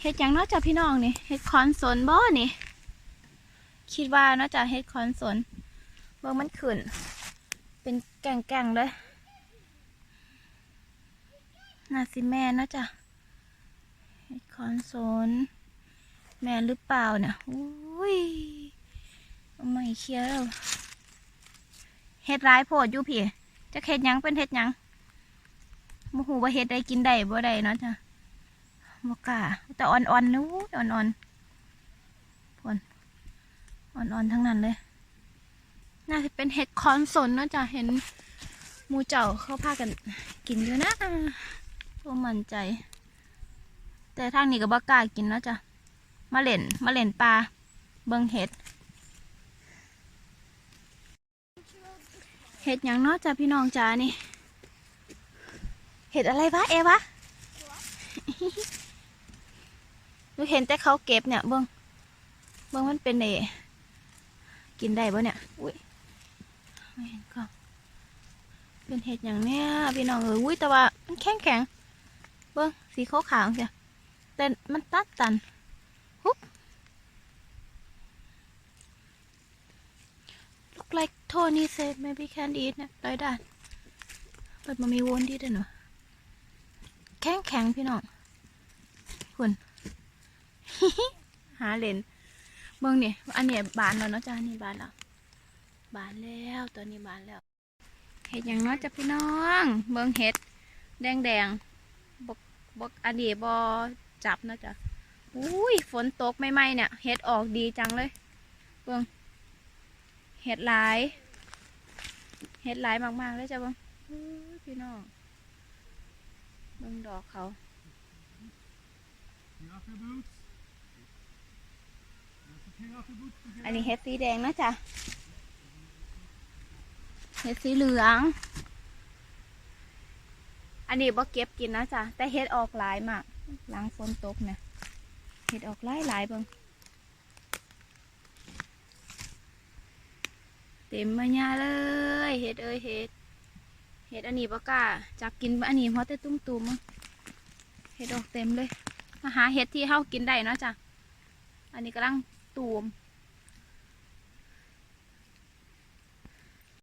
เฮ็ดหยังเนาะจ้ะพี่น้องนี่เฮ็ดคอนสนบ่นี่ คิดว่าเนาะจ้ะเฮ็ดคอนสนเบิ่งมันขึ้น เป็นแก่งๆเลยน่าสิแม่นเนาะจ้ะเฮ็ดคอนสนแม่หรือเปล่าเนี่ยอุ้ยเอาไม่เคลียวเฮ็ดร้ายโพดอยู่พี่จะเฮ็ดยังเป็นเฮ็ดยังบ่ฮู้ว่าเฮ็ดได้กินได้บ่ได้เนาะจ้ะ บกล้าแต่อ่อนๆนู้อ่อนๆพนอ่อนๆทั้งนั้นเลย น่าจะเป็นเห็ดคอนสนนาะจ้ะเห็นมูเจ้าเขาพากันกินอยู่นะตัวมั่นใจ แต่ทางนี้ก็บกล้ากินนาะจ้ะมาเล่นมาเล่นปลาเบิงเห็ดเห็ดอย่างนาะจ้ะพี่น้องจ้านี่ เห็ดอะไรวะเอวะ นูเห็นแต่เขาเก็บเนี่ยเบิ้งเบิ้งมันเป็นเอกินได้ปะเนี่ย อุ้ยไม่เห็นก็เป็นเห็ดอย่างเนี้ยพี่น้องเอออุ้ยแต่ว่ามันแข็งแข็งเบิ้งสีขาวขาวเสียแต่มันตัดตันฮุบ look like Tony said maybe can eat นะไรด้านเปิดมามีวนดีด้วยเนาะแข็งแข็งพี่น้องคุณ หาเลนเบิ่งนี่อันเนี้ยบานแล้วเนาะจ้านี่บานแล้วบานแล้วตอนนี้บานแล้ว เห็ดอย่างน้อยจ้ะพี่น้อง เบิ่งเห็ด แดงแดงบกบกอันนี้บอจับเนาะจ้ะอุ้ยฝนตกไม่ไหมๆเนี่ยเห็ดออกดีจังเลย เบิ่งเห็ดหลายเห็ดหลายมากๆเลยจ้ะเบิ่งพี่น้องเบิ่งดอกเขา You off your boots อันนี้เห็ดสีแดงนะจ๊ะเห็ดสีเหลือง อันนี้บ่เก็บกินนะจ๊ะแต่เห็ดออกหลายมากหลังฝนตกนี่ยเห็ดออกหลายหลายเบิ่งเต็มมาญาเลยเห็ดเอ้ยเห็ดเห็ดอันนี้บ่กล้าจับกินอันนี้เพราะแต่ตุ้มๆมั้งเห็ดออกเต็มเลยมาหาเห็ดที่เฮากินได้เนาะจ้ะอันนี้กำลัง ตูม